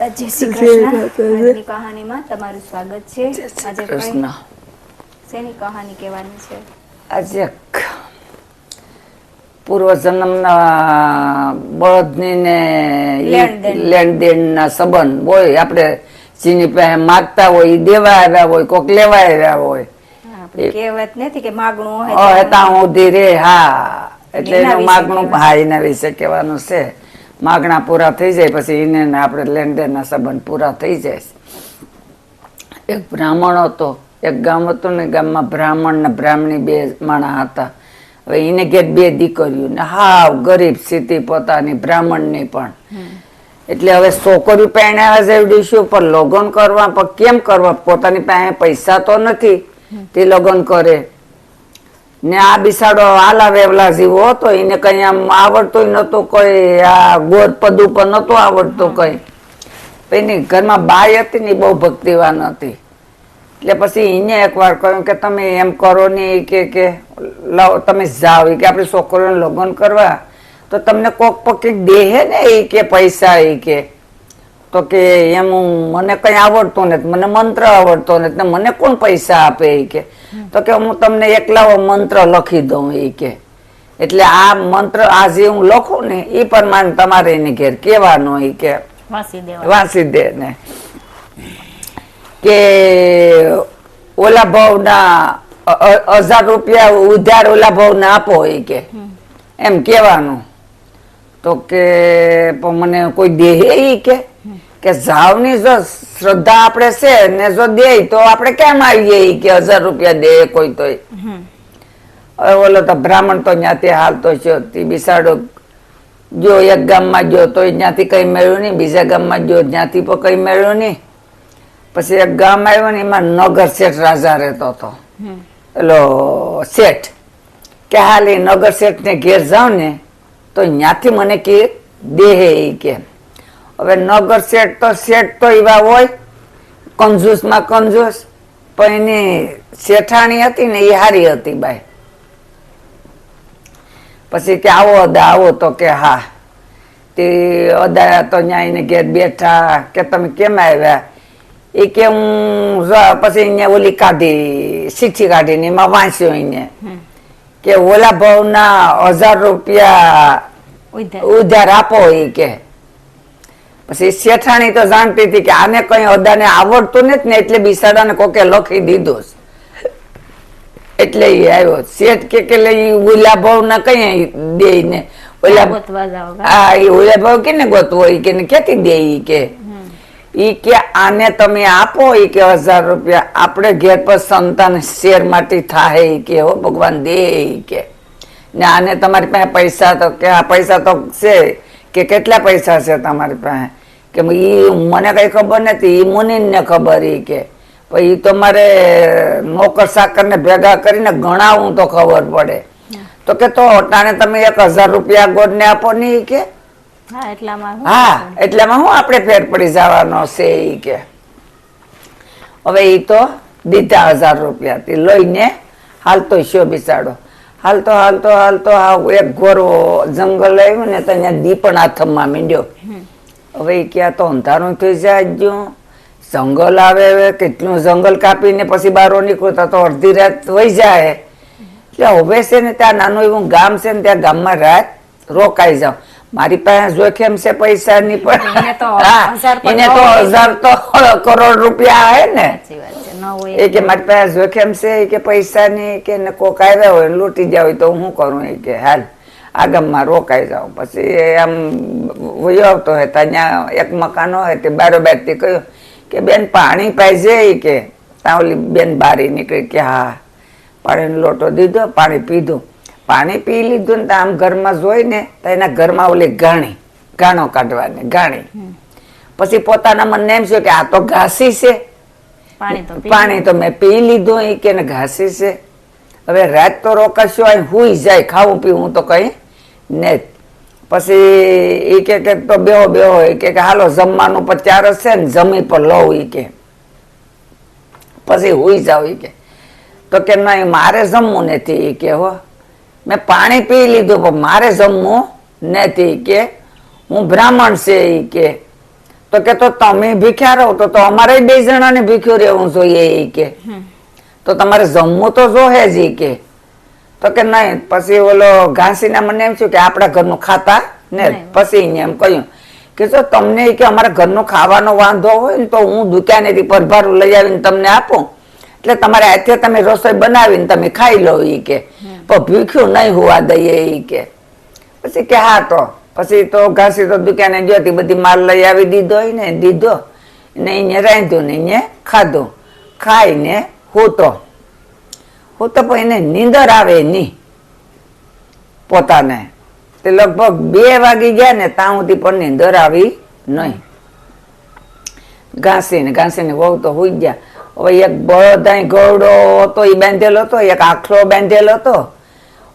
જય શ્રી કૃષ્ણ. આજની કહાનીમાં તમારું સ્વાગત છે. આજે કૃષ્ણ. શેની કહાની કહેવાની છે? આજે પૂર્વજન્મના બળદની ને લેણદેણના સંબંધ. હોય આપણે જેની પાસે માગતા હોય દેવા આવ્યા હોય કોક લેવા આવ્યા હોય. કહેવત નથી કે માગણું હોય ઓ તો સુધી રે હા. એટલે એનું માગણું. હા એના વિશે કહેવાનું છે. માગણા પૂરા થઈ જાય પછી એને આપણે લેણદેણના સંબંધ પૂરા થઈ જાય. એક બ્રાહ્મણ હતો એક ગામ હતું ને ગામમાં બ્રાહ્મણ ને બ્રાહ્મણી બે માણા હતા. હવે એને ઘેર બે દીકરીઓ ને હાવ ગરીબ સ્થિતિ પોતાની બ્રાહ્મણની પણ. એટલે હવે છોકરીઓ પહેણાવા જેવડી શું પણ લગ્ન કરવા પણ કેમ કરવા? પોતાની પાસે પૈસા તો નથી. તે લગ્ન કરે. ને આ બિસાડો આલા વેવલા જીવો હતો, એને કઈ આમ આવડતું નતું કઈ આ ગોર પદ ઉપર નતું આવડતું કઈ. એની ઘરમાં બાઈ હતી ને બહુ ભક્તિવાન હતી. એટલે પછી એને એકવાર કહ્યું કે તમે એમ કરો ને કે કે, લાવો, તમે જાઓ. કે આપણે છોકરીઓને લગ્ન કરવા. તો તમને કોક પકી દેહે ને એ કે પૈસા એ કે. તો કે એમ મને કઈ આવડતું નથી મને મંત્ર આવડતો નથી ને મને કોણ પૈસા આપે એ કે? તો કે હું તમને એકલાવો મંત્ર લખી દઉં એ કે. એટલે આ મંત્ર આ જે હું લખું ને એ પ્રમાણે તમારે એને ઘેર કહેવાનો એ કે. વાંસી દે ને કે ઓલા ભાવના અ- અ- હજાર રૂપિયા ઉધાર ઓલા ભાવને આપો એ કે. એમ કેવાનું તો કે મને કોઈ દેહે ઈ કે? કે જાવની જો શ્રદ્ધા આપણે છે ને જો દે તો આપણે કેમ આવીએ ઈ કે હજાર રૂપિયા દે કોઈ તો હવે ઓલો તો બ્રાહ્મણ તો ત્યાંથી હાલતો છે તે બિસાડો. જો એક ગામમાં ગયો તો ત્યાંથી કઈ મેળ્યું નહીં બીજા ગામમાં ગયો ત્યાંથી પણ કઈ મેળ્યું નહીં. પછી એક ગામ આવ્યો ને એમાં નગર શેઠ રાજા રહેતો હતો. એલો શેઠ. કે હાલ એ નગર શેઠ ને ઘેર જાઉં ને તો ત્યાંથી મને કે, દેહે એ કે. હવે નગર શેઠ તો શેઠ તો એવા હોય, કંજૂસમાં કંજૂસ, પણ એની શેઠાણી હતી ને એ હારી હતી બાઈ પછી કે આવો અદા, આવો તો કે હા. તે અદા તો ત્યાં એને ઘેર બેઠા, કે તમે કેમ આવ્યા? એ કે હું પછી અહીંયા ઓલી કાઢી ચિઠ્ઠી કાઢીને એમાં વાંચ્યો એને. કે ઓલા ભાવના હજાર રૂપિયા ઉધાર. આપો એ કે. પછી શેઠાણી તો જાણતી હતી કે આને કઈ અદાને આવડતું નથી ને એટલે બિસાડાને કોકે લખી દીધો એટલે એ આવ્યો. શેઠ કે કે લઈ ઓલા ભાવ ના કઈ દે ને. ઓલા ગોતવા હા એ ઓલા ભાવ કેને ગોતવો? ઈ કે ને કેતી દે કે? ઈ કે આને તમે આપો એ કે હજાર રૂપિયા. આપણે ઘેર પર સંતાન શેરમાંથી થાય એ કે હો ભગવાન દે ઈ કે. ને આને તમારી પાસે પૈસા તો કે આ પૈસા તો છે કે કેટલા પૈસા છે તમારી પાસે? કે ઈ મને કઈ ખબર નથી ઈ મુનિને ખબર ઈ કે. પછી ઈ તો મારે નોકર સાકરને ભેગા કરીને ગણાવું તો ખબર પડે. તો કે તો અટાણે તમે એક હજાર રૂપિયા ગોળને આપો ને ઈ કે. હા એટલામાં હું હા એટલામાં હું આપણે ફેર પડી જવાનો છે એ કે. હવે એ તો દીધા હજાર રૂપિયાથી લઈને હાલતો શો બિચાડો હાલતો હાલતો હાલતો હાવ એક ઘોરો જંગલ આવ્યું ને તો અહીંયા દીપણ હાથમાં મીંડ્યો. હવે ક્યાં તો અંધારું થઈ જાય ગયું જંગલ આવે હવે કેટલું જંગલ કાપીને પછી બારો નીકળતા તો અડધી રાત વહી જાય. એટલે હવે છે ને ત્યાં નાનું એવું ગામ છે ને ત્યાં ગામમાં રાત રોકાઈ જાવ મારી પાસે જોખમ છે પૈસાની પણ. એને તો હજાર પણ તો હજાર તો કરોડ રૂપિયા આવે ને. ન એ કે મારી પાસે જોખમ છે કે પૈસાની કે ને કોક આવ્યા હોય ને લૂંટી જાય તો હું કરું? એ કે હાલ આગમમાં ગામમાં રોકાઈ જાઉં પછી આમ વયો આવતો હોય ત્યાં એક મકાન હોય તે બારોબારથી કહ્યું કે બેન પાણી પાઈજે. એ કે તાવલી બેન બારી નીકળી કે હા પાણીનો લોટો દીધો પાણી પીધું. પાણી પી લીધું ને તો આમ ઘરમાં જોઈને તો એના ઘરમાં ઓલી ગાણી ગાણો કાઢવાની ગાણી. પછી પોતાના મનને એમ છે કે આ તો ઘાસી છે. પાણી તો પાણી તો મેં પી લીધું એ કે ને ઘાસી છે. હવે રાત તો રોકાશો અહીં હુઈ જાય ખાવું પીવું તો કઈ ને પછી એ કે કે તો બેહો બેહો એ કે હાલો જમવાનું પચાર હશે ને જમી પર લઉં ઈ કે. પછી હુઈ જાવ ઈ કે. તો કે નહીં મારે જમવું નથી એ કે હો. મેં પાણી પી લીધું પણ મારે જમવું નથી કે હું બ્રાહ્મણ છે એ કે. તો કે તો તમે ભીખ્યા રહો તો તો અમારે બે જણાને ભીખ્યું રહેવું જોઈએ એ કે. તો તમારે જમવું તો જોહે જ એ કે. તો કે નહીં પછી ઓલો ઘાસીના મને એમ થયું કે આપણા ઘરનું ખાતા ને પછી એને એમ કહ્યું કે જો તમને કે અમારા ઘરનો ખાવાનો વાંધો હોય ને તો હું દુકાનેથી પરભારું લઈ આવીને તમને આપું. એટલે તમારે હાથે તમે રસોઈ બનાવીને તમે ખાઈ લો ઈ કે. પણ ભીખ્યું નહીં હોવા દઈએ એ કે. પછી કે હા તો, પછી તો ઘાસી તો દુકાને ગયો હતી, બધી માલ લઈ આવી દીધો ને દીધો. ને એને રાંધ્યું ને એને ખાધું. ખાઈને હોતો. હોતો પણ એને નીંદર આવે નહીં પોતાને. તે લગભગ બે વાગી ગયા ને ત્યાં સુધી પણ નીંદર આવી નહીં. ઘાસીને ઘાસીને વહુ તો હોઈ ગયા. હવે એક બળદ ઘોડો હતો, એ બાંધેલો હતો, એક આખલો બાંધેલો હતો.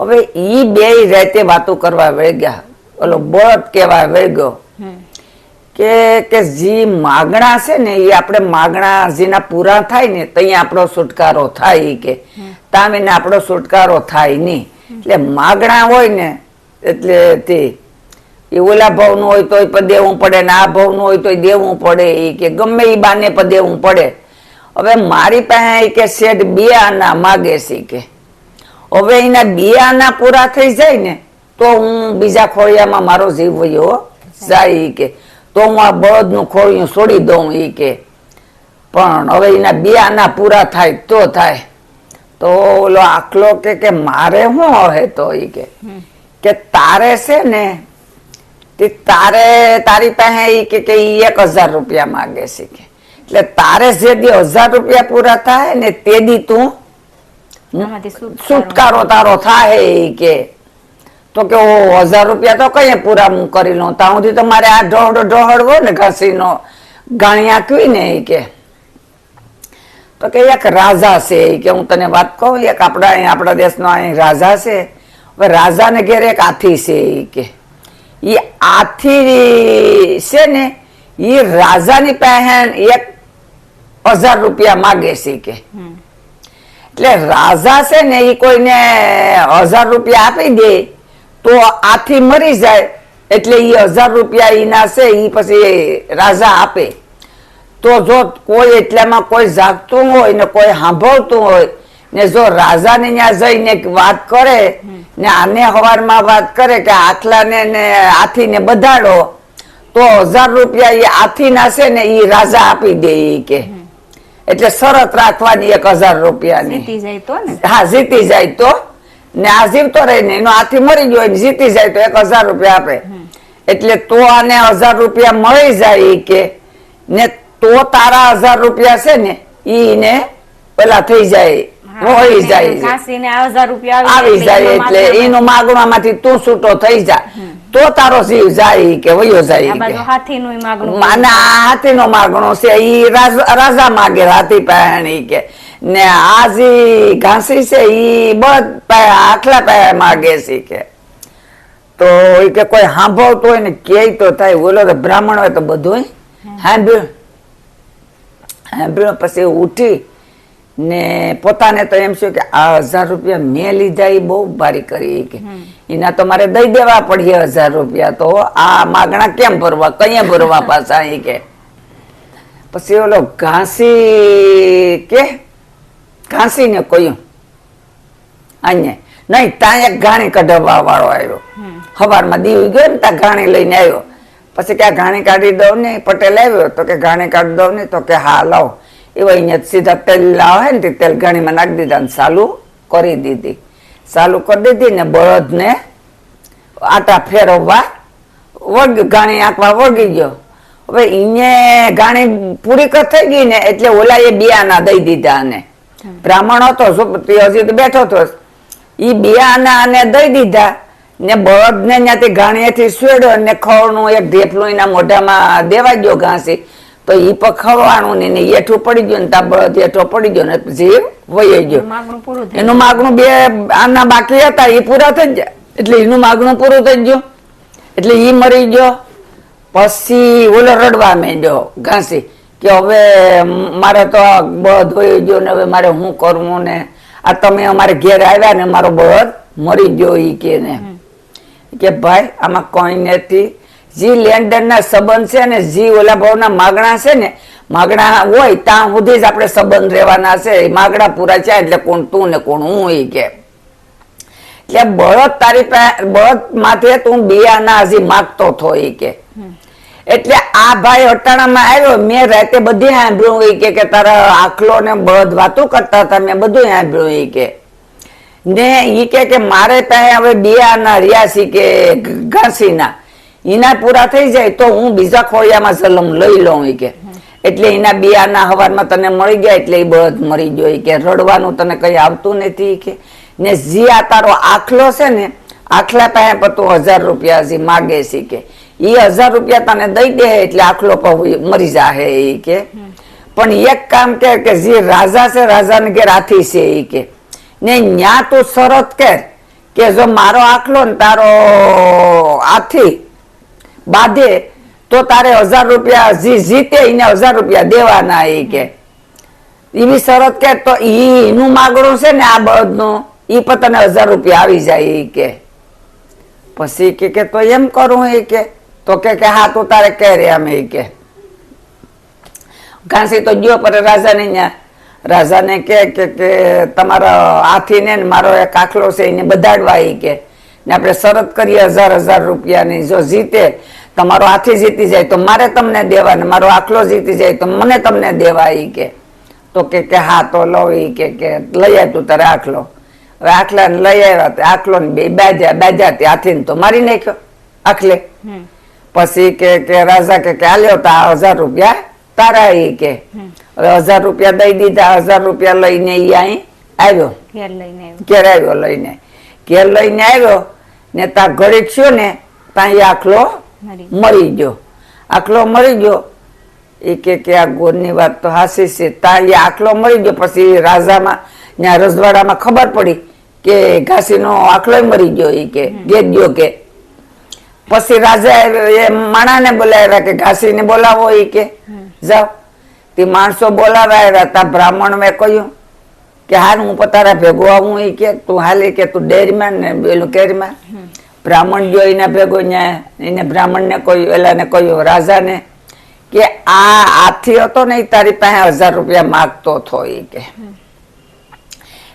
હવે ઈ બે રાતે વાતો કરવા વળગ્યા ઓલો બળદ કેવા વળગ્યો કે કે જે માગણા છે ને એ આપણે માગણા જેના પૂરા થાય ને ત્યાં આપણો છુટકારો થાય કે. તામ એને આપણો છુટકારો થાય નહીં. એટલે માગણા હોય ને એટલે તે એ ઓલા ભાવનું હોય તોય દેવું પડે ને આ ભાવનું હોય તોય દેવું પડે એ કે ગમે એ બાને પણ દેવું પડે. હવે મારી પાસે કે શેઠ બે આના માગે છે કે. હવે એના બે આના પૂરા થઈ જાય ને, તો હું બીજા ખોળિયામાં મારો જીવ વયો જાય કે, તો હું આ બળદનું ખોળિયું છોડી દઉં ઈ કે. પણ હવે એના બે આના પૂરા થાય તો થાય. તો ઓલો આખલો કે કે મારે શું હવે તો ઈ કે કે તારે છે ને તે તારે તારી પાસે એ કે એક હજાર રૂપિયા માગે છે કે. એટલે તારે જે દી હજાર રૂપિયા પૂરા થાય ને તે દી તું છુટકારો તારો થાય કે? તો કે ઓ હજાર રૂપિયા તો કઈ પૂરા હું કરી લઉં. ત્યાં સુધી તો મારે આ ઢોળ ઢોળવો ને ઘસીનો. ગાણી આંકવી ને કે. તો કે એક રાજા છે કે હું તને વાત કહું એક આપણા અહીં આપણા દેશનો અહીં રાજા છે. હવે રાજાને ઘેર એક હાથી છે કે. ઈ હાથી છે ને એ રાજાની પહેન એક હજાર રૂપિયા માગે છે કે. એટલે રાજા છે ને એ કોઈને હજાર રૂપિયા આપી દે તો આથી મરી જાય. એટલે એ હજાર રૂપિયા એના છે એ પછી રાજા આપે. તો જો કોઈ એટલામાં કોઈ જાગતું હોય ને કોઈ સાંભળતું હોય ને જો રાજાને ત્યાં જઈને વાત કરે ને આને હવારમાં વાત કરે કે આખલાને ને હાથીને બધાડો, તો હજાર રૂપિયા એ હાથીના છે ને એ રાજા આપી દે એ કે. એટલે શરત રાખવાની એક હજાર રૂપિયાની. હા જીતી જાય તો. ને આ જીવતો રહી ને એનો હાથી મરી ગયો જીતી જાય તો એક હજાર રૂપિયા આપે. એટલે તો આને હજાર રૂપિયા મળી જાય કે ને તો તારા હજાર રૂપિયા છે ને ઈ ને પેલા થઈ જાય. હોઈ જાય ઘાસીને આ હજાર રૂપિયા આવી જાય એટલે માત્ર- એનું માગણામાંથી તું છૂટો થઈ જા. તો તારો જીવ જાય ઈ કે વયો જાય આ માગણું છે રાજા માગે હાથી પહેણી કે. ને આ જે ઘાસી છે ઈ બધ આટલા પાસે માગે છે કે. તો એ કે કોઈ સાંભળતો હોય ને કે તો થાય બોલો તો બ્રાહ્મણ હોય તો બધું સાંભળ્યું સાંભળ્યું પછી ઉઠી ને પોતાને તો એમ શું કે આ હજાર રૂપિયા મેં લીધા એ બહુ ભારી કરી કે એના તો મારે દઈ દેવા પડીએ હજાર રૂપિયા તો આ માગણા કેમ ભરવા કઈ ભરવા પાછા એ કે. પછી ઓલો ઘાસી કે ઘાસી ને કહ્યું અહીંયા નહીં ત્યાં એક ઘાણી કઢાવવા વાળો આવ્યો. સવારમાં દીવ ગયો ને ત્યાં ઘાણી લઈને આવ્યો. પછી કે આ ઘાણી કાઢી દઉં ને પટેલ આવ્યો તો કે ઘાણી કાઢી દઉં ને તો કે હા લાવ. એવો અહીંયા સીધા તેલ લાવે ને તે તેલ ઘાણીમાં નાખી દીધા ને ચાલુ કરી દીધી. ચાલુ કરી દીધી ને બળદને આટા ફેરવવા વગ ઘાણી આંકવા વળગી ગયો. હવે એને ઘાણી પૂરી કર થઈ ગઈ ને એટલે ઓલા એ બિયાના દઈ દીધા અને બ્રાહ્મણ હતો સુપતિ હજી તો બેઠો હતો. ઈ બિયાના આને દઈ દીધા ને બળદ ને ત્યાંથી ઘાણીએથી સુડ્યો ને ખવનું એક ઢેફલું એના મોઢામાં દેવા ગયો ઘાસી. તો ઈ પખવવાનું ને એને પડી ગયો ને તા બળદ એઠો પડી ગયો ને જીવ વહી ગયો. એનું માગણું બે આના બાકી હતા એ પૂરા થઈ ગયા. એટલે એનું માગણું પૂરું થઈ ગયું. એટલે એ મરી ગયો. પછી ઓલો રડવા માંડ્યો ઘાસી કે હવે મારે તો બધ વયો ગયો ને હવે મારે શું કરવું ને? આ તમે અમારે ઘેર આવ્યા ને મારો બળદ મરી ગયો ઈ કે ને. કે ભાઈ આમાં કોઈ નથી. જે લેણદેણના સંબંધ છે ને જે ઓલા ભાવના માગણા છે ને માગણા હોય ત્યાં સુધી જ આપણે સંબંધ રહેવાના છે. એ માગણા પૂરા છે એટલે કોણ તું ને કોણ હું એ કે. એટલે બળદ તારી બળદ માથે તું બિયાના હજી માગતો થો એ કે. એટલે આ ભાઈ અટાણામાં આવ્યો મેં રાતે બધી સાંભળ્યું એ કે કે તારા આખલો ને બળદ વાતો કરતા હતા મેં બધું સાંભળ્યું એ કે. ને ઈ કે કે મારે ત્યાં હવે બિયાના રિયાસી કે ઘાસીના. ઈના પૂરા થઈ જાય તો હું બીજા ખોળિયામાં જલમ લઈ લઉં કે. એટલે એના બિયાના હવારમાં તને મળી ગયા એટલે એ બળદ મરી ગયો કે. રડવાનું તને કઈ આવતું નથી કે. ને જી આ તારો આખલો છે ને, આખલા પાસે પણ તું હજાર રૂપિયા હજી માગે છે કે. ઈ હજાર રૂપિયા તને દઈ દે એટલે આખલો મરી જાહે એ કે. પણ એક કામ કે કે જે રાજા છે, રાજાને ઘેર હાથી છે એ કે. ને ન્યા તું શરત કર કે જો મારો આખલો ને તારો હાથી બાંધે, તો તારે હજાર રૂપિયા જી જીતે, એને હજાર રૂપિયા દેવાના એ કે. એવી શરત કે તો એનું માગણું છે ને આ બળદનું, ઈ પણ તને હજાર રૂપિયા આવી જાય એ કે. પછી કે કે તો એમ કરું એ કે, તો કે કે હા, તું તારે કે રે અમે એ કે. ઘાસી તો ગયો પર રાજાને ત્યાં રાજાને કે કે તમારા હાથીને ને મારો એક આખલો છે એને બધાડવા એ કે. ને આપણે શરત કરીએ હજાર હજાર રૂપિયાની. જો જીતે તમારો હાથી જીતી જાય તો મારે તમને દેવા ને મારો આખલો જીતી જાય તો મને તમને દેવા એ કે. તો કે કે હા તો લો કે કે લઈ આવ તું તારે આખલો. હવે આખલા ને લઈ આવ્યા તે આખલો ને બે બાજા બાજા તે હાથીને તો મારી નાખ્યો આખલે. પછી કે કે રાજા કે કે આલ્યો તો હજાર રૂપિયા તારા એ કે. હવે હજાર રૂપિયા દઈ દીધા હજાર રૂપિયા લઈને એ અહીં આવ્યો. ઘેર લઈને આવ્યો. આવ્યો લઈને. ઘેર લઈને આવ્યો ને તા ઘડીક થયો ને ત્યાં આખલો મરી ગયો. આખલો મરી ગયો. એ કે કે આ ગોરની વાત તો હાસી છે. ત્યાં એ આખલો મરી ગયો. પછી રાજામાં ત્યાં રજવાડામાં ખબર પડી કે ઘાસીનો આખલો મરી ગયો એ કે ગેત ગયો કે. પછી રાજા એ માણાને બોલાવ્યા કે ઘાસીને બોલાવો એ કે. જાઓ. તે માણસો બોલાવ્યા હતા તા બ્રાહ્મણ મેં કહ્યું કે હાલ હું પતારા ભેગો આવું એ કે તું હાલે કે તું ડેરીમાં ને પેલું કેરીમાં. બ્રાહ્મણ ગયો એના ભેગો ન્યા એને બ્રાહ્મણને કહ્યું એલાને કહ્યું રાજાને કે આ આથી હતો ને તારી પાસે હજાર રૂપિયા માગતો હતો એ કે.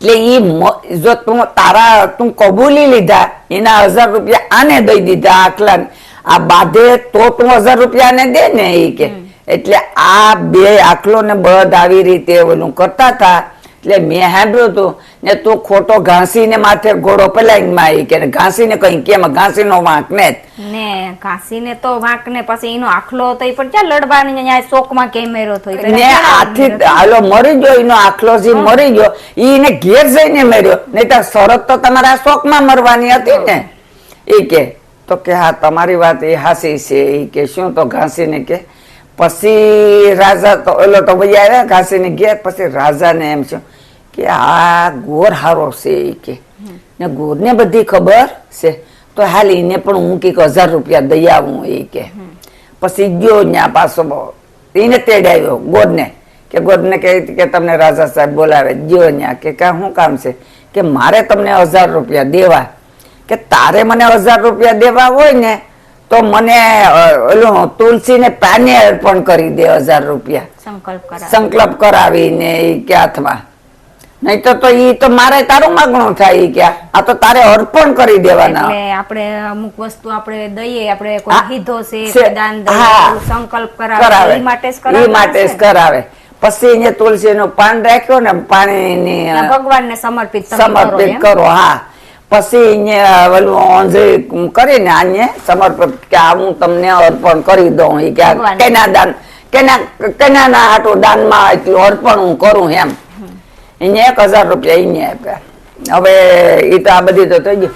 એટલે ઈ જો તું તારા તું કબૂલી લીધા એના હજાર રૂપિયા આને દઈ દીધા આખલા આ બાધે તો તું હજાર રૂપિયા ને દે ને એ કે. એટલે આ બે આખલો ને બધ આવી રીતે ઓલું કરતા હતા. એટલે મેં સાંભળ્યું હતું ને તું ખોટો ઘાસીને માથે ઘોડો પલાઈને માં આવી કે ઘાસીને કઈ કેમ ઘાસીનો વાંક ને. ને ઘાસીને તો વાંક ને પછી એનો આખલો હતો એ પણ ક્યાં લડવાની અહીંયા શોકમાં કેમ મેરો થયો? ને આથી હાલો મરી ગયો એનો આખલો જે મરી ગયો એને ઘેર જઈને મર્યો. નહીં તો શરત તો તમારા શોકમાં મરવાની હતી ને. એ કે તો કે હા તમારી વાત એ હાસી છે. એ કે શું તો ઘાસીને કે પછી રાજા તો ઓલો તો ભાઈ આવ્યા ઘાસીને ગયા પછી રાજાને એમ છે કે આ ગોર હારો છે એ કે. ને ગોરને બધી ખબર છે. તો હાલ એને પણ હું કંઈક હજાર રૂપિયા દઈ આવું એ કે. પછી ગયો ત્યાં પાછો એને એને તેડાવ્યો ગોરને. કે ગોરને કે તમને રાજા સાહેબ બોલાવે. ગયો ત્યાં કે કા શું કામ છે? કે મારે તમને હજાર રૂપિયા દેવા. કે તારે મને હજાર રૂપિયા દેવા હોય ને તો મને ઓલું તુલસીને પાને અર્પણ કરી દે હજાર રૂપિયા. સંકલ્પ કરાવીને એ કે હાથમાં નહીં તો તો ઈ તો મારે તારું માગણું થાય ઈ કે આ તો તારે અર્પણ કરી દેવાના. આપણે અમુક વસ્તુ આપણે દઈએ આપણે કોઈ હા, છે. દાન સંકલ્પ કરાવે. કરાવે. એ માટે જ ઈ કરાવે માટે જ કરાવે. પછી એને તુલસી નું પાન રાખ્યો ને પાણીની ભગવાન ભગવાનને સમર્પિત સમર્પિત કરો હા. પછી અહીંયા ઓલું અંજળી કરીને આને સમર્પણ કે આ હું તમને અર્પણ કરી દઉં એ કે કેના દાન કેના કેનાના હાટું દાનમાં એટલું અર્પણ હું કરું એમ. એને એક હજાર રૂપિયા એને આપ્યા. હવે એ તો આ બધી તો થઈ ગયું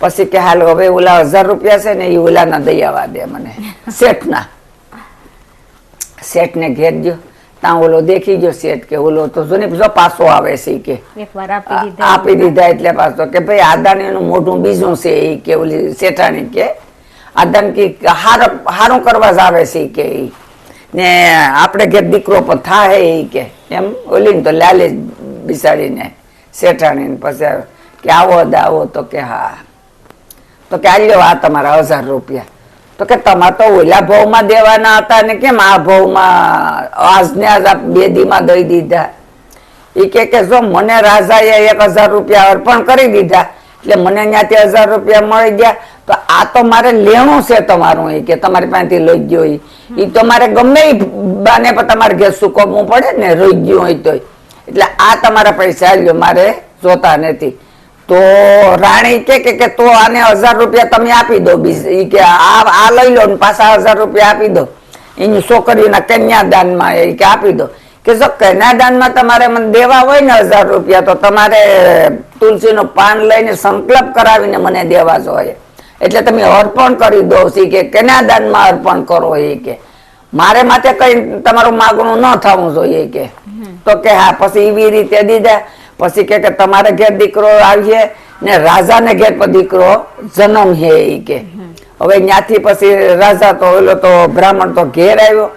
પછી કે હાલ હવે ઓલા હજાર રૂપિયા છે ને એ ઓલાના દઈ આવવા દે મને. શેઠના. શેઠને ઘેર ગયો ત્યાં ઓલો દેખી ગયો શેઠ કે ઓલો તો જો ને જો પાછો આવે છે કે. આપી દીધા. એટલે પાછો કે ભાઈ આદાણીનું મોઢું બીજું છે એ કે ઓલી શેઠાણી કે. આદાન કે હારું હારું કરવા જ આવે છે કે. ને આપણે ઘેર દીકરો પણ થાય એ કે. એમ ઓલી તો લાલે બિસાડીને શેઠાણીને પછી કે આવો દા આવો તો કે હા. તો કે આલ્યો આ તમારા હજાર રૂપિયા. તો કે તમારે તો ઓલા ભાવમાં દેવાના હતા ને કેમ આ ભાવમાં આજને આજ આ બે દીમાં દઈ દીધા? એ કે કે જો મને રાજાએ એક હજાર રૂપિયા અર્પણ કરી દીધા એટલે મને ત્યાંથી હજાર રૂપિયા મળી ગયા તો આ તો મારે લેણું છે તમારું એ કે તમારી પાસેથી લઈ ગયો એ તો મારે ગમે એ બાને પણ તમારે ઘેર સુકવવું પડે ને રહી ગયું હોય તોય. એટલે આ તમારા પૈસા લ્યો મારે જોતા નથી. તો રાણી કે કે તો આને હજાર રૂપિયા તમે આપી દો બીજ કે આ આ લઈ લો ને પાછા હજાર રૂપિયા આપી દો. એની છોકરીના કન્યાદાનમાં એ કે આપી દો. કે જો કન્યાદાનમાં તમારે મને દેવા હોય ને હજાર રૂપિયા તો તમારે તુલસીનું પાન લઈને સંકલ્પ કરાવીને મને દેવા જોઈએ. એટલે તમે અર્પણ કરી દો સી કે કન્યાદાનમાં અર્પણ કરો એ કે. મારે માટે કઈ તમારું માગણું ન થવું જોઈએ કે. તો કે હા પછી એવી રીતે દીધા પછી કે તમારે ઘેર દીકરો આવીએ ને રાજાને ઘેર પર દીકરો જન્મ હે એ કે. હવે ત્યાંથી પછી રાજા તો ઓલો તો બ્રાહ્મણ તો ઘેર આવ્યો.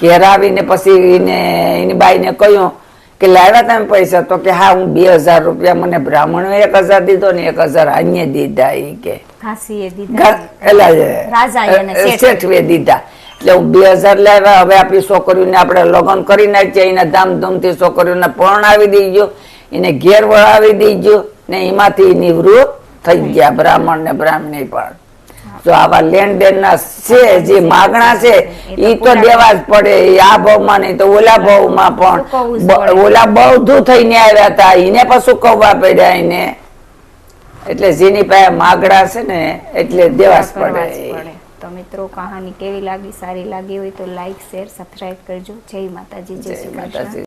ઘેર આવીને પછી એને એની બાઈને કહ્યું કે લાવ્યા તમે પૈસા? તો કે હા હું બે હજાર રૂપિયા મને બ્રાહ્મણે એક હજાર દીધો ને એક હજાર અન્ય દીધા ઈ કે. એટલે દીધા એ. શેઠવે એટલે હું બે હજાર લાવ્યા હવે આપણી છોકરીઓને આપણે લગ્ન કરી નાખીએ એના ધામધૂમથી છોકરીઓને પરણાવી દઈજો એને ઘેર વળાવી દેજો. ને એમાંથી નિવૃત્ત થઈ ગયા બ્રાહ્મણ ને બ્રાહ્મણી પણ. તો આવા લેણ દેણ ના છે જે માગણા છે એ તો દેવા જ પડે. આ ભાવમાં નહીં તો ઓલા ભાવમાં પણ ઓલા બૌદ્ધ થઈને આવ્યા હતા. એને પણ ચૂકવવા પડ્યા એને. એટલે જેની પાસે માગણા છે ને એટલે દેવા જ પડે. તો મિત્રો કહાની કેવી લાગી સારી લાગી હોય તો લાઈક શેર સબસ્ક્રાઇબ કરજો. જય માતાજી જય જય શ્રી માતાજી.